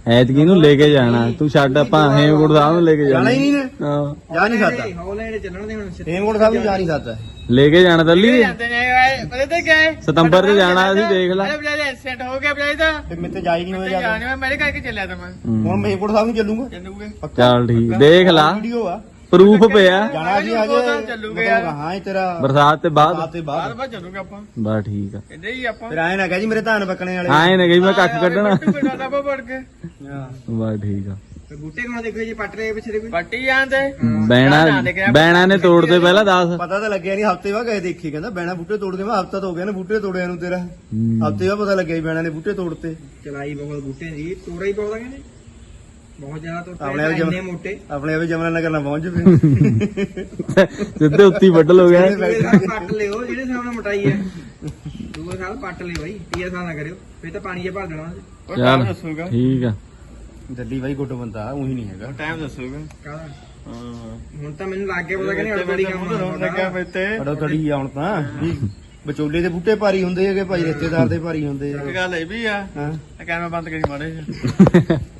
[SPEAKER 4] ਐਤਕੀ ਨੂੰ ਲੈ ਕੇ ਜਾਣਾ। ਤੂੰ ਛੱਡ ਆਪਾਂ ਹੇਮਕੁੰਟ ਸਾਹਿਬ ਨੂੰ ਲੈ ਕੇ
[SPEAKER 1] ਜਾਣਾ।
[SPEAKER 4] ਜਾਣਾ
[SPEAKER 1] ਹੀ ਨਹੀਂ ਨੇ
[SPEAKER 4] ਹਾਂ।
[SPEAKER 1] ਜਾ ਨਹੀਂ ਸਕਦਾ।
[SPEAKER 3] ਹੌਲੈਂਡ ਚੱਲਣ ਦੇ ਹੁਣ।
[SPEAKER 1] ਹੇਮਕੋਟ ਸਾਹਿਬ ਨੂੰ ਜਾ ਨਹੀਂ ਸਕਦਾ
[SPEAKER 4] ਲੈ ਕੇ ਜਾਣਾ ਤੱਲੀ।
[SPEAKER 2] ਜਾਂਦੇ ਨੇ ਪਤਾ ਤੇ ਗਏ?
[SPEAKER 4] ਸਤੰਬਰ 'ਚ ਜਾਣਾ ਅਸੀਂ ਦੇਖ ਲੈ।
[SPEAKER 2] ਅਰੇ ਬਜਾਏ ਐਕਸੀਡੈਂਟ ਹੋ ਗਿਆ ਬਜਾਏ ਤਾਂ
[SPEAKER 1] ਤੇ ਮੇਰੇ ਤੇ ਜਾ ਹੀ ਨਹੀਂ ਹੋਇਆ
[SPEAKER 2] ਜਾਣੇ ਮੈਂ ਮੇਰੇ ਕਰਕੇ ਚੱਲਿਆ ਤਾਂ ਮੈਂ।
[SPEAKER 4] ਹੂੰ।
[SPEAKER 1] ਹੁਣ ਮੈਂ ਹੇਮਕੋਟ ਸਾਹਿਬ ਨੂੰ ਚੱਲੂਗਾ।
[SPEAKER 2] ਚੱਲੂਗੇ।
[SPEAKER 4] ਚੱਲ ਠੀਕ ਦੇਖ ਲਾ।
[SPEAKER 1] ਵੀਡੀਓ ਆ।
[SPEAKER 4] ਪ੍ਰੂਫ ਪਿਆ।
[SPEAKER 1] ਜਾਣਾ ਸੀ ਅੱਜ।
[SPEAKER 2] ਚੱਲੂਗੇ ਯਾਰ।
[SPEAKER 1] ਹਾਂ ਇਹ ਤੇਰਾ
[SPEAKER 4] ਬਰਸਾਤ ਤੇ ਬਾਅਦ।
[SPEAKER 2] ਬਾਅਦ।
[SPEAKER 1] ਬਾਅਦ
[SPEAKER 2] ਬਾਅਦ ਚੱਲੂਗੇ ਆਪਾਂ।
[SPEAKER 4] ਬਾ ਠੀਕ ਆ।
[SPEAKER 2] ਇੱਥੇ ਹੀ ਆਪਾਂ।
[SPEAKER 1] ਫਿਰ ਆਏ ਨਾ ਕਹਿ ਜੀ ਮੇਰੇ ਧਾਨ ਪੱਕਣੇ ਵਾਲੇ।
[SPEAKER 4] ਆਏ ਨੇ ਗਈ ਮੈਂ ਕੱਖ ਕੱਢਣਾ।
[SPEAKER 2] ਕੇ।
[SPEAKER 1] ਹਾਂ।
[SPEAKER 4] ਬਾ ਠੀਕ ਆ।
[SPEAKER 3] ਬੂਟੇ ਕੋਲ ਦੇਖੋ ਜੀ ਪੱਟ ਰਹੇ ਪਿੱਛੇ ਦੇ। ਕੋਈ
[SPEAKER 2] ਪੱਟੀ ਜਾਂਦੇ
[SPEAKER 4] ਬੈਣਾ ਬੈਣਾ ਨੇ ਤੋੜਦੇ ਪਹਿਲਾਂ 10
[SPEAKER 1] ਪਤਾ ਤਾਂ ਲੱਗਿਆ ਨਹੀਂ ਹਫ਼ਤੇ ਬਾਅਦ ਗਏ ਦੇਖੀ ਕਹਿੰਦਾ ਬੈਣਾ ਬੂਟੇ ਤੋੜਦੇ ਮੈਂ ਹਫਤਾ ਤਾਂ ਹੋ ਗਿਆ ਨਾ ਬੂਟੇ ਤੋੜਿਆ ਨੂੰ ਤੇਰਾ। ਹਫ਼ਤੇ ਬਾਅਦ ਪਤਾ ਲੱਗਿਆ ਵੀ ਬੈਣਾ ਨੇ ਬੂਟੇ ਤੋੜਤੇ
[SPEAKER 3] ਚਲਾਈ ਬਹੁਤ ਬੂਟੇ ਦੀ ਤੋੜਾ ਹੀ ਪਾਉਂਦਾ ਕਹਿੰਦੇ। ਬਹੁਤ ਜ਼ਿਆਦਾ ਤੋੜੇ
[SPEAKER 1] ਆਪਣੇ ਆਪ
[SPEAKER 3] ਇੰਨੇ
[SPEAKER 1] ਜਮ-
[SPEAKER 3] ਮੋਟੇ।
[SPEAKER 1] ਆਪਣੇ ਆਪ ਜਮਨਾ ਨਗਰ ਨਾ ਪਹੁੰਚ ਪਏ
[SPEAKER 4] ਸਿੱਧੇ ਉੱਤੀ ਵੱਢ
[SPEAKER 3] ਦੂਏ ਸਾਲ ਪੱਟ ਲਿਓ ਜਿਹੜੇ ਨਾਲ ਮਟਾਈ ਹੈ। ਦੂਏ ਸਾਲ ਪੱਟ ਲਿਓ ਬਾਈ ਸਾਲ ਨਾ ਕਰਿਓ ਫੇਰ ਤਾਂ ਪਾਣੀ 'ਚ ਭਰ ਦੇਣਾ
[SPEAKER 4] ਚੱਲ
[SPEAKER 2] ਦੱਸੂਗਾ।
[SPEAKER 4] ਠੀਕ ਆ।
[SPEAKER 1] ਦਿੱਲੀ ਬਾਈ ਗੁੱਡ ਬੰਦਾ ਉਹੀ ਨਹੀਂ ਹੈਗਾ।
[SPEAKER 2] ਟਾਈਮ ਦੱਸੂਗਾ।
[SPEAKER 3] ਕਾਹਦਾ?
[SPEAKER 2] ਹਾਂ।
[SPEAKER 3] ਹੁਣ ਤਾਂ ਮੈਨੂੰ ਲੱਗ ਗਿਆ ਪਤਾ ਕਹਿੰਦੇ ਅੜਬੜੀ ਕੰਮ
[SPEAKER 2] ਰੋਣ ਲੱਗਿਆ ਫਿਰ ਤੇ।
[SPEAKER 1] ਬੜਾ ਤੜੀ ਆ ਹੁਣ ਤਾਂ। ਵਿਚੋਲੇ ਦੇ ਬੂਟੇ ਭਾਰੀ ਹੁੰਦੇ ਹੈਗੇ ਭਾਈ ਰਿਸ਼ਤੇਦਾਰ ਦੇ ਭਾਰੀ ਹੁੰਦੇ ਆ
[SPEAKER 2] ਇੱਕ ਗੱਲ ਇਹ ਵੀ ਆ
[SPEAKER 1] ਹਾਂ।
[SPEAKER 2] ਇਹ ਕੈਮਰਾ ਬੰਦ ਕਰੀ ਮਾੜੇ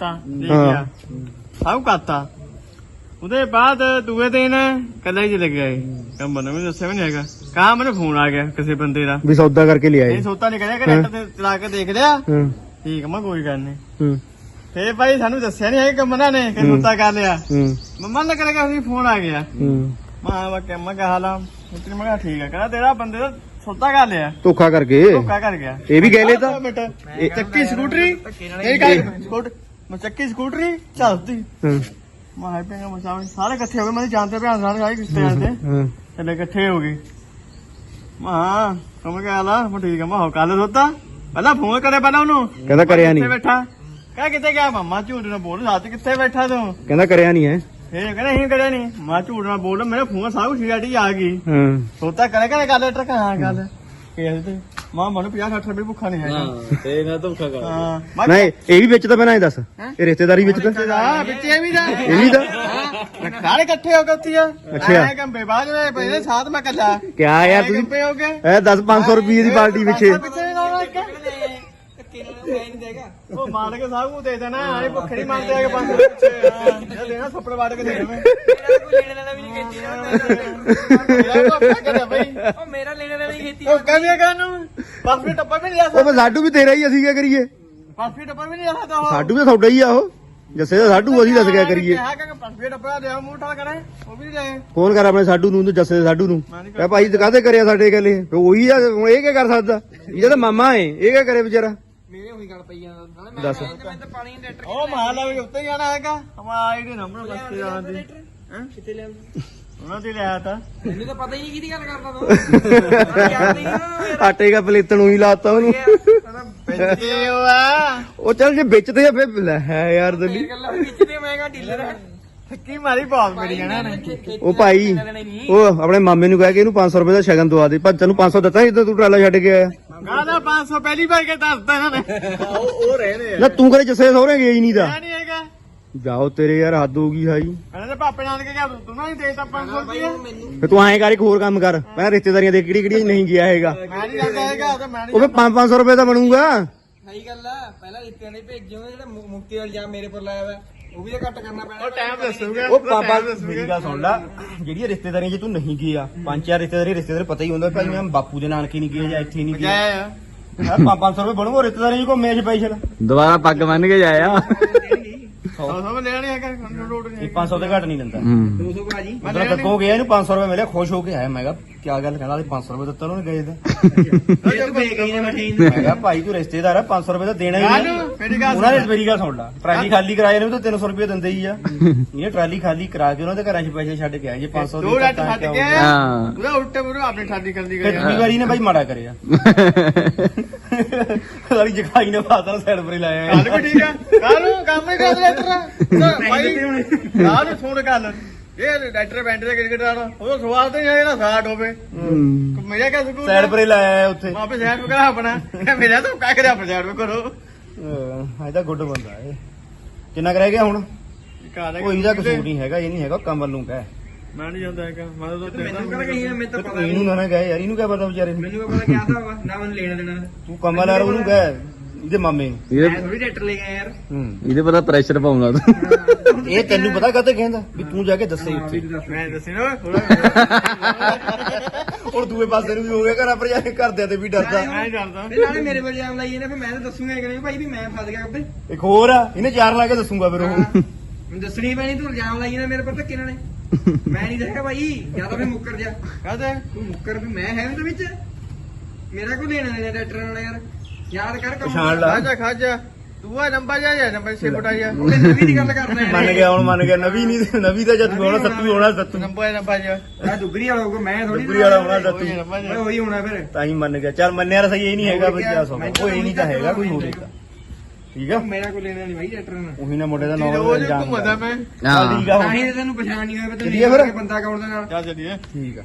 [SPEAKER 2] ਜਿਹਾ। ਤਾਂ ਦੇਖ ਗਿਆ ਸਭ ਕਰਤਾ। ਉਹਦੇ ਬਾਅਦ ਦੂਏ ਦਿਨ ਕੱਲੇ ਹੀ ਚਲੇ ਗਏ। ਕੰਮ ਮੈਨੂੰ ਵੀ ਦੱਸਿਆ ਵੀ ਨਹੀਂ ਹੈਗਾ। ਕਹਾ ਮੈਨੂੰ ਫੋਨ ਆ ਗਿਆ ਕਿਸੇ ਬੰਦੇ ਦਾ।
[SPEAKER 1] ਵੀ ਸੌਦਾ ਕਰਕੇ ਲਿਆਏ।
[SPEAKER 2] ਇਹ ਸੋਤਾ ਨਹੀਂ ਕਹਿੰਦਾ ਕਿ ਨੈਟ ਤੇ ਚਲਾ ਕੇ ਦੇਖ ਲਿਆ।
[SPEAKER 1] ਹਾਂ।
[SPEAKER 2] ਠੀਕ ਆ ਮੈਂ ਕੋਈ ਗੱਲ ਨਹੀਂ।
[SPEAKER 1] ਹੂੰ।
[SPEAKER 2] ਫੇਰ ਭਾਈ ਸਾਨੂੰ ਦੱਸਿਆ ਨਹੀਂ ਹੈ ਕਿ ਮਨਾ ਨੇ ਕਿ ਸੋਤਾ ਕਰ ਲਿਆ।
[SPEAKER 1] ਹੂੰ।
[SPEAKER 2] ਮੰਮਾ ਨੇ ਕਰਿਆ ਕਿ ਫੋਨ ਆ ਗਿਆ।
[SPEAKER 1] ਹੂੰ।
[SPEAKER 2] ਮਾਂ ਵਾ ਕਿ ਮੈਂ ਕਿਹਾ ਉਤਰੀ ਮੈਂ ਕਿਹਾ ਠੀਕ ਆ। ਕਹਿੰਦਾ ਤੇਰਾ ਬੰਦੇ ਦਾ ਸੋਤਾ ਕਰ ਲਿਆ।
[SPEAKER 1] ਧੋਖਾ ਕਰਕੇ
[SPEAKER 2] ਧੋਖਾ ਕਰ ਗਿਆ।
[SPEAKER 1] ਇਹ ਵੀ ਗਏ ਤਾਂ?
[SPEAKER 2] ਇਹ ਚੱਕੀ ਸਕੂਟਰੀ? ਇਹ ਗੱਲ ਸਕੂਟ ਮੈਂ ਚੱਕੀ ਸਕੂਟਰੀ ਚੱਲਦੀ।
[SPEAKER 1] ਹਾਂ।
[SPEAKER 2] ਮੈਂ ਹਾਈ ਪੈਂਗਾ ਮਸਾਂ ਸਾਰੇ ਇਕੱਠੇ ਹੋ ਗਏ ਮੈਂ ਜਾਣਦੇ ਭੈਣ ਸਾਰੇ ਆਏ ਕਿਸ਼ਤੇ ਆਂਦੇ
[SPEAKER 1] ਹਾਂ।
[SPEAKER 2] ਇਕੱਠੇ ਹੋ ਗਏ। ਮਾਂ ਤੁਮ ਕਹਿ ਲਾ ਮੈਂ ਠੀਕ ਆ ਮੈਂ ਹੋ ਕੱਲ ਸੋਤਾ। ਪਹਿਲਾਂ ਫੋਨ ਕਰੇ ਪਹਿਲਾਂ ਉਹਨੂੰ।
[SPEAKER 1] ਕਹਿੰਦਾ ਕਰਿਆ
[SPEAKER 2] ਕਿੱਥੇ
[SPEAKER 1] ਨਹੀਂ।
[SPEAKER 2] ਬੈਠਾ? ਕਹ ਕਿੱਥੇ ਗਿਆ? ਮੰਮਾ ਝੂਠ ਨਾ ਬੋਲ ਸੱਚ ਕਿੱਥੇ ਬੈਠਾ ਤੂੰ?
[SPEAKER 1] ਕਹਿੰਦਾ ਕਰਿਆ ਨਹੀਂ ਹੈ।
[SPEAKER 2] ਇਹ ਕਹਿੰਦਾ ਨਹੀਂ ਕਰਿਆ ਨਹੀਂ। ਮੈਂ ਝੂਠ ਨਾ ਬੋਲ ਮੇਰੇ ਫੋਨ ਸਭ ਕੁਛ ਆ ਗਈ।
[SPEAKER 1] ਹਾਂ।
[SPEAKER 2] ਸੋਤਾ ਕਰੇ ਕਰੇ ਗੱਲ ਟਰਕਾ ਹਾਂ ਗੱਲ। ਇਹ ਤੇ। ਮਾਂ ਮੈਨੂੰ 50 60 ਰੁਪਏ ਭੁੱਖਾ ਨਹੀਂ ਹੈਗਾ।
[SPEAKER 4] ਤੇ ਨਾ ਧੋਖਾ ਕਰ
[SPEAKER 2] ਹਾਂ ਮੈਂ
[SPEAKER 1] ਨਹੀਂ ਇਹ ਵੀ ਵਿੱਚ ਤਾਂ ਪਹਿਲਾਂ ਇਹ ਦੱਸ। ਇਹ ਰਿਸ਼ਤੇਦਾਰੀ ਵਿੱਚ ਤਾਂ।
[SPEAKER 2] ਦਾ ਵਿੱਚ ਇਹ ਵੀ ਦਾ
[SPEAKER 1] ਇਹ ਵੀ ਦਾ
[SPEAKER 2] ਸਾਰੇ ਇਕੱਠੇ ਹੋ ਗਏ ਉੱਥੇ ਆ।
[SPEAKER 1] ਅੱਛਾ।
[SPEAKER 2] ਐ ਕੰਬੇ ਬਾਅਦ ਵਿੱਚ ਪਹਿਲੇ ਸਾਥ ਮੈਂ ਕੱਲਾ
[SPEAKER 1] ਕਿਆ ਯਾਰ ਤੁਸੀਂ?
[SPEAKER 2] ਕੰਬੇ ਹੋ ਗਏ।
[SPEAKER 1] ਇਹ 10 500 ਰੁਪਏ ਦੀ ਬਾਲਟੀ ਪਿੱਛੇ।
[SPEAKER 2] ਪਿੱਛੇ ਵੀ ਲਾਉਣਾ ਇੱਕ।
[SPEAKER 3] ਧੱਕੇ ਨਾਲ ਮੈਂ ਨਹੀਂ ਦੇਗਾ
[SPEAKER 2] ਉਹ ਮਾਰ ਕੇ ਕੁਝ ਦੇ ਦੇਣਾ ਐ ਭੁੱਖੇ ਨਹੀਂ ਮੰਨਦੇ ਪੰਜ ਪਿੱਛੇ। ਹਾਂ ਇਹ ਦੇਣਾ ਥੱਪੜ ਵਾੜ ਕੇ ਦੇ ਦੇਵੇਂ।
[SPEAKER 3] ਮੇਰਾ ਕੋਈ ਲੈਣ ਵਾਲਾ ਵੀ ਨਹੀਂ ਖੇਤੀ
[SPEAKER 2] ਉਹ
[SPEAKER 3] ਮੇਰਾ ਲੈਣ ਵਾਲਾ ਨਹੀਂ ਖੇਤੀ
[SPEAKER 2] ਉਹ ਕਹਿੰਦੇ ਕਾਨੂੰ ਬਸ ਵੀ ਟੱਪਾ ਵੀ ਨਹੀਂ
[SPEAKER 1] ਉਹ ਮੈਂ ਲਾਡੂ ਵੀ ਤੇਰਾ ਹੀ ਅਸੀਂ ਕੀ ਕਰੀਏ?
[SPEAKER 2] ਪਾਸਪੀ ਡੱਬਾ ਵੀ ਨਹੀਂ ਆ ਸਕਦਾ ਉਹ।
[SPEAKER 1] ਸਾਡੂ ਤਾਂ ਤੁਹਾਡਾ ਹੀ ਆ ਉਹ। ਜੱਸੇ ਦਾ ਸਾਡੂ ਅਸੀਂ ਦੱਸ ਗਿਆ ਕਰੀਏ?
[SPEAKER 2] ਕਿਹਾ ਕਿ ਪਾਸਪੀ ਡੱਬਾ ਦੇ ਮੂੰਹ ਠਾ ਕਰੇ ਉਹ ਵੀ ਨਹੀਂ ਦੇ
[SPEAKER 1] ਫੋਨ ਕਰ ਆਪਣੇ ਸਾਡੂ ਨੂੰ ਤੇ ਜੱਸੇ ਦੇ ਸਾਡੂ ਨੂੰ।
[SPEAKER 2] ਮੈਂ ਨਹੀਂ
[SPEAKER 1] ਕਹ ਭਾਈ ਕਾਹਦੇ ਕਰਿਆ ਸਾਡੇ ਗੱਲੇ ਤੇ ਉਹੀ ਆ ਹੁਣ ਇਹ ਕੀ ਕਰ ਸਕਦਾ? ਇਹਦਾ ਤਾਂ ਮਾਮਾ ਏ ਇਹ ਕੀ ਕਰੇ ਵਿਚਾਰਾ?
[SPEAKER 3] ਮੇਰੇ ਉਹੀ ਗੱਲ ਪਈ ਜਾਂਦਾ ਨਾਲੇ ਮੈਂ
[SPEAKER 1] ਦੱਸ।
[SPEAKER 3] ਮੈਂ ਤਾਂ ਪਾਣੀ ਲੈਟਰ
[SPEAKER 2] ਉਹ ਮਾਰ ਲਾ ਵੀ ਉੱਤੇ ਜਾਣਾ ਹੈਗਾ। ਹਮਾ ਆਈਡੀ ਨੰਬਰ ਬਸ ਤੇ ਜਾਣ ਦੀ
[SPEAKER 3] ਹੈਂ? ਕਿੱਥੇ ਲਿਆਂਦਾ
[SPEAKER 2] ਉਹਨਾਂ ਦੀ ਲਿਆ ਤਾ
[SPEAKER 3] ਮੈਨੂੰ ਤਾਂ ਪਤਾ ਹੀ ਨਹੀਂ ਕਿਹਦੀ ਗੱਲ ਕਰਦਾ ਤੂੰ। ਨਾ
[SPEAKER 1] ਆਟੇ ਦਾ ਪਲੇਤਣ ਉਹੀ ਲਾਤਾ ਉਹਨੂੰ।
[SPEAKER 2] ਉਹ ਆ।
[SPEAKER 1] ਉਹ ਚੱਲ ਜੇ ਵੇਚਦੇ ਆ ਫਿਰ ਲੈ ਹੈ ਯਾਰ ਦਲੀ।
[SPEAKER 3] ਡੀਲਰ ਹੈ
[SPEAKER 2] ਮਾਰੀ ਮੇਰੀ ਜਾਣਾ ਨੇ
[SPEAKER 1] ਉਹ ਭਾਈ ਉਹ ਆਪਣੇ ਮਾਮੇ ਨੂੰ ਕਹਿ ਕੇ ਇਹਨੂੰ 500 ਰੁਪਏ ਦਾ ਸ਼ਗਨ ਦਵਾ ਦੇ। ਪਰ ਤੈਨੂੰ 500 ਦਿੱਤਾ ਜਦੋਂ ਤੂੰ ਟਰਾਲਾ ਛੱਡ ਕੇ ਆਇਆ।
[SPEAKER 2] ਗਾਦਾ 500 ਪਹਿਲੀ ਵਾਰ ਕੇ ਦੱਸਦਾ ਇਹਨਾਂ ਨੇ। ਉਹ ਉਹ ਰਹਿਣੇ
[SPEAKER 1] ਨਾ ਤੂੰ ਕਰੇ ਜੱਸੇ ਸਹੁਰੇ ਗਿਆ ਹੀ ਨਹੀਂ ਦਾ।
[SPEAKER 2] ਨਹੀਂ ਹੈਗਾ।
[SPEAKER 1] ਜਾਓ ਤੇਰੇ ਯਾਰ ਹੱਦ ਹੋ ਗਈ ਹਾਈ।
[SPEAKER 2] ਕਹਿੰਦੇ ਤੇ ਪਾਪੇ ਨਾਲ ਕੇ ਗਿਆ ਤੂੰ ਨਾ ਹੀ ਦੇਤਾ 500 ਰੁਪਏ
[SPEAKER 1] ਫੇ ਤੂੰ ਐਂ ਕਰ ਇੱਕ ਹੋਰ ਕੰਮ ਕਰ। ਮੈਂ ਰਿਸ਼ਤੇਦਾਰੀਆਂ ਦੇ ਕਿਹੜੀ ਕਿਹੜੀਆਂ ਨਹੀਂ ਗਿਆ ਹੈਗਾ।
[SPEAKER 2] ਮੈਂ ਨਹੀਂ ਜਾਂਦਾ ਹੈਗਾ ਤੇ ਮੈਂ
[SPEAKER 1] ਉਹ ਫੇ 5-500 ਰੁਪਏ ਦਾ ਬਣੂਗਾ।
[SPEAKER 3] ਸਹੀ ਗੱਲ ਆ ਪਹਿਲਾਂ ਰਿਸ਼ਤਿਆਂ ਦੇ ਭੇਜਿਓ ਜਿਹੜਾ ਮੁ- ਮੁਕਤੀ ਵਾਲਾ ਇਲਜ਼ਾਮ ਮੇਰੇ ਪਰ ਲਾਇਆ ਵਾ ਉਹ ਵੀ ਤਾਂ ਘੱਟ ਕਰਨਾ ਪੈਣਾ।
[SPEAKER 2] ਉਹ ਟਾਈਮ ਦੱਸੂਗਾ
[SPEAKER 1] ਉਹ ਪਾਪਾ ਮੇਰੀ ਗੱਲ ਸੁਣ ਲੈ ਜਿਹੜੀਆਂ ਰਿਸ਼ਤੇਦਾਰੀਆਂ 'ਚ ਤੂੰ ਨਹੀਂ ਗਿਆ ਪੰਜ ਚਾਰ ਰਿਸ਼ਤੇਦਾਰੀ ਰਿਸ਼ਤੇਦਾਰ ਪਤਾ ਹੀ ਹੁੰਦਾ ਭਾਈ ਮੈਂ ਬਾਪੂ ਦੇ ਨਾਨਕੇ ਨਹੀਂ ਗਿਆ ਜਾਂ ਇੱਥੇ ਨਹੀਂ ਗਿਆ।
[SPEAKER 2] ਜਾਇਆ
[SPEAKER 1] ਹਾਂ 500 ਰੁਪਏ ਬਣੂਗਾ ਰਿਸ਼ਤੇਦਾਰੀ 'ਚ ਘੁੰਮੇ ਸਪੈਸ਼ਲ
[SPEAKER 4] ਦੁਬਾਰਾ ਪੱਗ ਬੰਨ ਕੇ ਜਾਇਆ।
[SPEAKER 2] ਸੌ ਸੌ ਲੈਣੇ ਹੈਗਾ ਰੋਡ
[SPEAKER 1] ਇਹ 500 ਤੋਂ ਘੱਟ ਨਹੀਂ ਦਿੰਦਾ।
[SPEAKER 3] 200 ਭਾਜੀ
[SPEAKER 1] ਮਤਲਬ ਕੱਕੋ ਗਿਆ ਇਹਨੂੰ 500 ਰੁਪਏ ਮਿਲਿਆ ਖੁਸ਼ ਹੋ ਕੇ ਆਇਆ। ਮੈਂ ਕਿਹਾ ਕੀ ਗੱਲ ਕਹਿੰਦਾ ਸੀ 500 ਰੁਪਏ ਦਿੱਤਾ ਉਹਨੇ ਗਏ ਤੇ।
[SPEAKER 3] ਇਹ ਤੂੰ ਗਈ ਨਾ ਮਠੀਨ
[SPEAKER 1] ਮੈਂ ਕਿਹਾ ਭਾਈ ਤੂੰ ਰਿਸ਼ਤੇਦਾਰ ਆ 500 ਰੁਪਏ ਤਾਂ ਦੇਣਾ ਹੀ ਨਹੀਂ।
[SPEAKER 2] ਮੇਰੀ ਗੱਲ
[SPEAKER 1] ਉਹਨਾਂ ਨੇ ਮੇਰੀ ਗੱਲ ਸੁਣ ਲਾ। ਟਰਾਲੀ ਖਾਲੀ ਕਰਾਏ ਨੇ ਤਾਂ 300 ਰੁਪਏ ਦਿੰਦੇ ਹੀ ਆ। ਇਹ ਟਰਾਲੀ ਖਾਲੀ ਕਰਾ ਕੇ ਉਹਨਾਂ ਦੇ ਘਰਾਂ 'ਚ ਪੈਸੇ ਛੱਡ ਕੇ ਆਏ ਜੇ 500
[SPEAKER 2] ਦੋ ਰੱਟ ਛੱਡ ਕੇ
[SPEAKER 4] ਹਾਂ।
[SPEAKER 2] ਉਹਦਾ ਉਲਟੇ ਮੂਰੇ ਆਪਣੀ ਠਾਡੀ ਕਰਦੀ ਗਈ
[SPEAKER 1] ਦੂਜੀ ਵਾਰੀ ਨੇ ਬਾਈ ਮਾੜਾ ਕਰਿਆ। ਸਾਰੀ ਜਖਾਈ ਨੇ ਫਾਦਰ ਸਾਈਡ ਪਰ ਹੀ ਲਾਇਆ
[SPEAKER 2] ਗੱਲ ਵੀ ਠੀਕ ਆ। ਕੱਲ ਨੂੰ ਕੰਮ ਹੀ ਕਰ ਲੈਟਰ ਭਾਈ ਕੱਲ ਨੂੰ ਸੁਣ ਗੱਲ। ਇਹ ਲੈਟਰ ਬੈਂਡ ਦੇ ਕ੍ਰਿਕਟ ਆਣਾ ਉਹ ਸਵਾਲ ਤੇ ਜਿਹੜਾ ਸਾਡ ਹੋਵੇ। ਮੇਰਾ ਕਿਆ ਸਕੂਲ
[SPEAKER 1] ਸਾਈਡ ਪਰ ਹੀ ਲਾਇਆ ਉੱਥੇ।
[SPEAKER 2] ਵਾਪਸ ਸਾਈਡ ਕਰਾ ਆਪਣਾ। ਮੇਰਾ ਤਾਂ ਕਾਹ ਕਰਿਆ ਸਾਈਡ ਤੇ ਕਰੋ।
[SPEAKER 1] ਇਹ ਤਾਂ ਗੁੱਡ ਬੰਦਾ ਏ ਕਿੰਨਾ ਕੁ ਰਹਿ ਗਿਆ ਹੁਣ? ਕੋਈ ਇਹਦਾ ਕਸੂਰ ਨਹੀਂ ਹੈਗਾ ਇਹ ਨਹੀਂ ਹੈਗਾ ਕਮਲ ਨੂੰ ਕਹਿ।
[SPEAKER 2] ਮੈਂ ਨਹੀਂ ਜਾਂਦਾ ਹੈਗਾ ਮੈਂ ਤਾਂ
[SPEAKER 3] ਮੈਨੂੰ ਕਹਿੰਦਾ ਕਹੀ ਨਾ ਮੈਨੂੰ ਤਾਂ ਪਤਾ
[SPEAKER 1] ਇਹਨੂੰ ਨਾ ਨਾ ਕਹਿ ਯਾਰ ਇਹਨੂੰ ਕਹਿ ਪਤਾ ਵਿਚਾਰੇ ਨੂੰ।
[SPEAKER 3] ਮੈਨੂੰ ਪਤਾ ਕਿਆ ਆ ਨਾ ਮੈਨੂੰ ਲੈਣਾ ਦੇਣਾ।
[SPEAKER 1] ਤੂੰ ਕਮਲ ਯਾਰ ਉਹਨੂੰ ਕਹਿ ਇਹਦੇ ਮਾਮੇ। ਨੂੰ
[SPEAKER 3] ਮੈਂ
[SPEAKER 4] ਇਹਦੇ
[SPEAKER 3] ਥੋੜੀ ਲੈ ਗਿਆ ਯਾਰ।
[SPEAKER 1] ਹੂੰ।
[SPEAKER 4] ਇਹਦੇ ਪਤਾ ਪ੍ਰੈਸ਼ਰ ਪਾਉਂਦਾ ਤੂੰ
[SPEAKER 1] ਇਹ ਤੈਨੂੰ ਪਤਾ ਕਾਤੇ ਕਹਿੰਦਾ ਵੀ ਤੂੰ ਜਾ ਕੇ ਦੱਸੇ ਉੱਥੇ।
[SPEAKER 3] ਤੂੰ।
[SPEAKER 2] ਮੈਂ ਦੱਸੀ ਨਾ ਥੋੜਾ
[SPEAKER 1] ਹੁਣ ਦੂਏ ਪਾਸੇ ਨੂੰ ਵੀ ਹੋ ਗਿਆ ਘਰਾਂ ਪਰ ਜਾ ਕੇ ਘਰਦਿਆਂ ਤੇ ਵੀ ਡਰਦਾ।
[SPEAKER 2] ਮੈਂ ਡਰਦਾ।
[SPEAKER 3] ਤੇ ਨਾਲੇ ਮੇਰੇ ਕੋਲ ਇਲਜ਼ਾਮ ਲਾਈਏ ਨਾ ਫਿਰ ਮੈਂ ਤਾਂ ਦੱਸੂਗਾ ਕਿ ਨਹੀਂ ਭਾਈ ਵੀ ਮੈਂ ਫਸ ਗਿਆ ਕੱਪੇ
[SPEAKER 1] ਇੱਕ ਹੋਰ ਆ ਇਹਨੇ ਚਾਰ ਲਾ ਕੇ ਦੱਸੂਗਾ ਫਿਰ ਉਹ।
[SPEAKER 3] ਮੈਨੂੰ ਦੱਸਣੀ ਪੈਣੀ ਤੂੰ ਇਲਜ਼ਾਮ ਲਾਈਏ ਨਾ ਮੇਰੇ ਪਰ ਧੱਕੇ ਨਾਲ। ਮੈਂ ਨਹੀਂ ਦੇਖਿਆ ਭਾਈ ਜਾਂ ਤਾਂ ਫਿਰ ਮੁੱਕਰ ਜਾ।
[SPEAKER 2] ਕਹਦੇ?
[SPEAKER 3] ਤੂੰ ਮੁੱਕਰ ਵੀ ਮੈਂ ਹੈ ਉਹਦੇ ਵਿੱਚ? ਮੇਰਾ ਕੋਈ ਲੈਣਾ ਦੇਣਾ ਟਰੈਕਟਰ ਨਾਲ ਯਾਰ? ਯਾਦ ਕਰ ਕੰਮ।
[SPEAKER 1] ਪਛਾਣ ਲਾ।
[SPEAKER 2] ਖਾਜਾ ਖਾਜਾ ਤੂੰ ਆ ਨੰਬਰ ਜਾ ਜਾ ਨੰਬਰ ਸੇ ਬਟਾਇਆ
[SPEAKER 3] ਉਹਨੇ ਨਵੀਂ ਦੀ ਗੱਲ ਕਰਨਾ ਹੈ।
[SPEAKER 1] ਮੰਨ ਗਿਆ ਹੁਣ ਮੰਨ ਗਿਆ ਨਵੀਂ ਨਹੀਂ ਨਵੀਂ ਤਾਂ ਜਦ ਹੋਣਾ ਸੱਤੂ ਹੋਣਾ ਸੱਤੂ
[SPEAKER 2] ਨੰਬਰ ਨੰਬਰ ਜਾ।
[SPEAKER 3] ਮੈਂ ਦੁਗਰੀ ਵਾਲਾ ਹੋਊਗਾ ਮੈਂ ਥੋੜੀ
[SPEAKER 1] ਦੁਗਰੀ ਵਾਲਾ ਹੋਣਾ ਸੱਤੂ
[SPEAKER 2] ਨੰਬਰ
[SPEAKER 3] ਮੈਂ ਉਹੀ ਹੋਣਾ ਫਿਰ।
[SPEAKER 1] ਤਾਂ ਹੀ ਮੰਨ ਗਿਆ। ਚੱਲ ਮੰਨਿਆ ਤਾਂ ਸਹੀ ਇਹ ਨਹੀਂ ਹੈਗਾ ਕਿਆ ਸੌ। ਉਹ ਇਹ ਨਹੀਂ ਤਾਂ ਹੈਗਾ ਕੋਈ ਹੋਰ ਹੈਗਾ। ਠੀਕ ਆ?
[SPEAKER 3] ਮੇਰਾ ਕੋਈ ਲੈਣਾ ਨਹੀਂ ਭਾਈ ਟਰੈਕਟਰ ਨਾਲ
[SPEAKER 1] ਉਹੀ ਨਾ ਮੁੰਡੇ ਦਾ ਨਾਮ
[SPEAKER 2] ਰੋਜ਼ ਘੁੰਮਦਾ ਮੈਂ।
[SPEAKER 1] ਚੱਲ ਠੀਕ ਆ
[SPEAKER 3] ਤਾਂ
[SPEAKER 1] ਹੁਣ।
[SPEAKER 3] ਹੀ ਤਾਂ ਤੈਨੂੰ ਪਛਾਣ ਨਹੀਂ ਹੋਇਆ ਵੀ ਤੂੰ
[SPEAKER 1] ਚੱਲੀਏ ਫਿਰ?
[SPEAKER 3] ਬੰਦਾ ਕੌਣ ਦੇ ਨਾਲ।
[SPEAKER 2] ਚੱਲ ਚੱਲੀਏ।
[SPEAKER 1] ਠੀਕ ਆ।